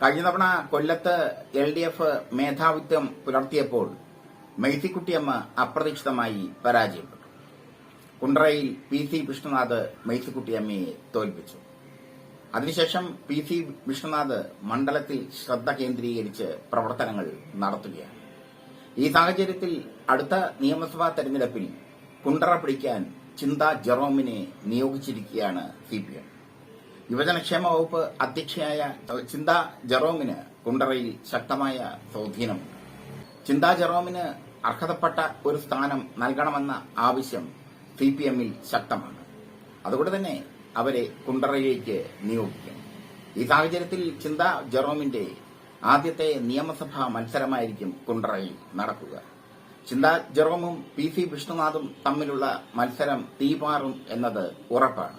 കഴിഞ്ഞ തവണ കൊല്ലത്ത് എൽ ഡി എഫ് മേധാവിത്വം പുലർത്തിയപ്പോൾ മെയ്സിക്കുട്ടിയമ്മ അപ്രതീക്ഷിതമായി പരാജയപ്പെട്ടു. കുണ്ടറയിൽ പി സി വിഷ്ണുനാഥ് മെയ്സിക്കുട്ടിയമ്മയെ തോൽപ്പിച്ചു. അതിനുശേഷം പി സി വിഷ്ണുനാഥ് മണ്ഡലത്തിൽ ശ്രദ്ധ കേന്ദ്രീകരിച്ച് പ്രവർത്തനങ്ങൾ നടത്തുകയാണ്. ഈ സാഹചര്യത്തിൽ അടുത്ത നിയമസഭാ തെരഞ്ഞെടുപ്പിൽ കുണ്ടറ പിടിക്കാൻ ചിന്ത ജെറോമിനെ നിയോഗിച്ചിരിക്കുകയാണ് സി പി എം. യുവജനക്ഷേമ വകുപ്പ് അധ്യക്ഷയായ ചിന്ത ജെറോമിന് കുണ്ടറയിൽ ശക്തമായ സ്വാധീനമുണ്ട് ചിന്ത ജെറോമിന് അർഹതപ്പെട്ട ഒരു സ്ഥാനം നൽകണമെന്ന ആവശ്യം സി പി എമ്മിൽ ശക്തമാണ്. അതുകൊണ്ട് തന്നെ അവരെ കുണ്ടറയിലേക്ക് നിയോഗിക്കും ഈ സാഹചര്യത്തിൽ ചിന്ത ജെറോമിന്റെ ആദ്യത്തെ നിയമസഭാ മത്സരമായിരിക്കും കുണ്ടറയിൽ നടക്കുക. ചിന്ത ജെറോമും പി സി വിഷ്ണുനാഥും തമ്മിലുള്ള മത്സരം തീപാറും എന്നത് ഉറപ്പാണ്.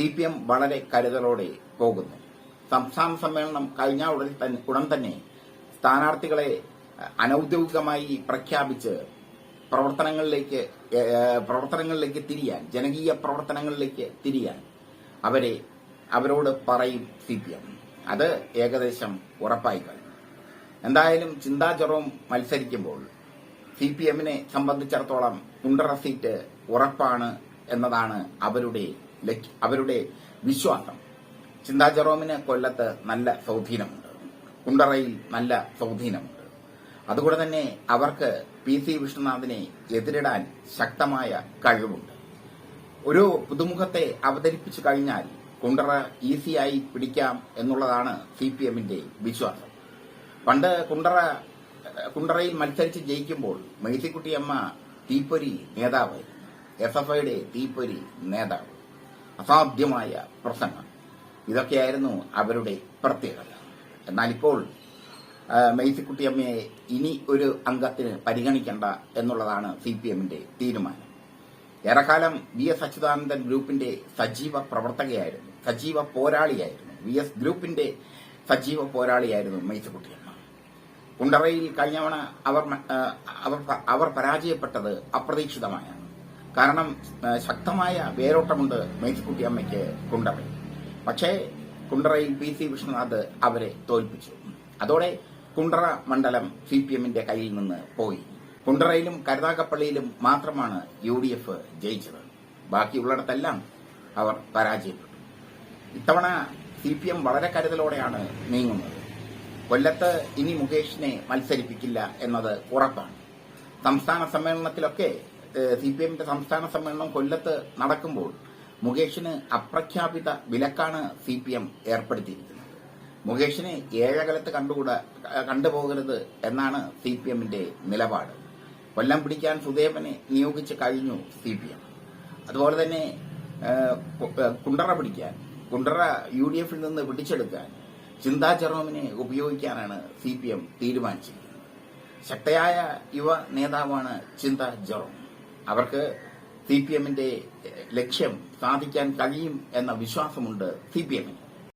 സി പി എം വളരെ കരുതലോടെ പോകുന്നു. സംസ്ഥാന സമ്മേളനം കഴിഞ്ഞ ഉടൻ തന്നെ ഉടൻ തന്നെ സ്ഥാനാർത്ഥികളെ അനൌദ്യോഗികമായി പ്രഖ്യാപിച്ച് പ്രവർത്തനങ്ങളിലേക്ക് പ്രവർത്തനങ്ങളിലേക്ക് തിരിയാൻ ജനകീയ പ്രവർത്തനങ്ങളിലേക്ക് തിരിയാൻ അവരെ അവരോട് പറയും സി പി എം. അത് ഏകദേശം ഉറപ്പായി കഴിഞ്ഞു. എന്തായാലും ചിന്താ മത്സരിക്കുമ്പോൾ സി പി എമ്മിനെ സംബന്ധിച്ചിടത്തോളം കുണ്ടറ സീറ്റ് ഉറപ്പാണ് എന്നതാണ് അവരുടെ അവരുടെ വിശ്വാസം. ചിന്താ ജെറോമിന് കൊല്ലത്ത് നല്ല സ്വാധീനമുണ്ട്. കുണ്ടറയിൽ നല്ല സ്വാധീനമുണ്ട്. അതുകൊണ്ട് തന്നെ അവർക്ക് പി സി വിഷ്ണുനാഥിനെ എതിരിടാൻ ശക്തമായ കഴിവുണ്ട്. ഒരു പുതുമുഖത്തെ അവതരിപ്പിച്ചു കഴിഞ്ഞാൽ കുണ്ടറ ഈസിയായി പിടിക്കാം എന്നുള്ളതാണ് സി പി എമ്മിന്റെ വിശ്വാസം. പണ്ട് കുണ്ടറ കുണ്ടറയിൽ മത്സരിച്ച് ജയിക്കുമ്പോൾ മേഴ്സിക്കുട്ടിയമ്മ തീപ്പൊരി നേതാവായിരുന്നു. എസ് എഫ് ഐയുടെ തീപ്പൊരി നേതാവ്. അസാധ്യമായ പ്രസംഗം ഇതൊക്കെയായിരുന്നു അവരുടെ പ്രത്യേകത. ആ, മേഴ്സിക്കുട്ടിയമ്മയെ ഇനി ഒരു അംഗത്തിന് പരിഗണിക്കേണ്ട എന്നുള്ളതാണ് സി പി എമ്മിന്റെ തീരുമാനം. ഏറെക്കാലം വി എസ് അച്യുതാനന്ദൻ ഗ്രൂപ്പിന്റെ സജീവ പ്രവർത്തകയായിരുന്നു. സജീവ പോരാളിയായിരുന്നു. വി എസ് ഗ്രൂപ്പിന്റെ സജീവ പോരാളിയായിരുന്നു മേഴ്സിക്കുട്ടിയമ്മ കുണ്ടറയിൽ കഴിഞ്ഞവണ അവർ അവർ അവർ പരാജയപ്പെട്ടത് അപ്രതീക്ഷിതമായാണ്. കാരണം ശക്തമായ വേരോട്ടമുണ്ട് മേഴ്സിക്കുട്ടി അമ്മയ്ക്ക് കുണ്ടറയിൽ. പക്ഷേ കുണ്ടറയിൽ പി സി വിഷ്ണുനാഥ് അവരെ തോൽപ്പിച്ചു. അതോടെ കുണ്ടറ മണ്ഡലം സി പി എമ്മിന്റെ കയ്യിൽ നിന്ന് പോയി. കുണ്ടറയിലും കരുനാഗപ്പള്ളിയിലും മാത്രമാണ് യു ഡി എഫ് ജയിച്ചത്. ബാക്കിയുള്ളിടത്തെല്ലാം അവർ പരാജയപ്പെട്ടു. ഇത്തവണ സി പി എം വളരെ കരുതലോടെയാണ് നീങ്ങുന്നത്. കൊല്ലത്ത് ഇനി മുകേഷിനെ മത്സരിപ്പിക്കില്ല എന്നത് ഉറപ്പാണ്. സംസ്ഥാന സമ്മേളനത്തിലൊക്കെ സി പി എമ്മിന്റെ സംസ്ഥാന സമ്മേളനം കൊല്ലത്ത് നടക്കുമ്പോൾ മുകേഷിന് അപ്രഖ്യാപിത വിലക്കാണ് സി പി എം ഏർപ്പെടുത്തിയിരിക്കുന്നത്. മുകേഷിനെ ഏഴകലത്ത് കണ്ടുകൂടാ കണ്ടുപോകരുത് എന്നാണ് സി പി എമ്മിന്റെ നിലപാട്. കൊല്ലം പിടിക്കാൻ സുദേവനെ നിയോഗിച്ച് കഴിഞ്ഞു സി പി എം. അതുപോലെ തന്നെ കുണ്ടറ പിടിക്കാൻ കുണ്ടറ യു ഡി എഫിൽ നിന്ന് പിടിച്ചെടുക്കാൻ ചിന്താ ജെറോമിനെ ഉപയോഗിക്കാനാണ് സി പി എം തീരുമാനിച്ചിരിക്കുന്നത്. ശക്തയായ യുവ നേതാവാണ് ചിന്ത ജെറോം. അവർക്ക് സി പി എമ്മിന്റെ ലക്ഷ്യം സാധിക്കാൻ കഴിയും എന്ന വിശ്വാസമുണ്ട് സി പി എമ്മിന്.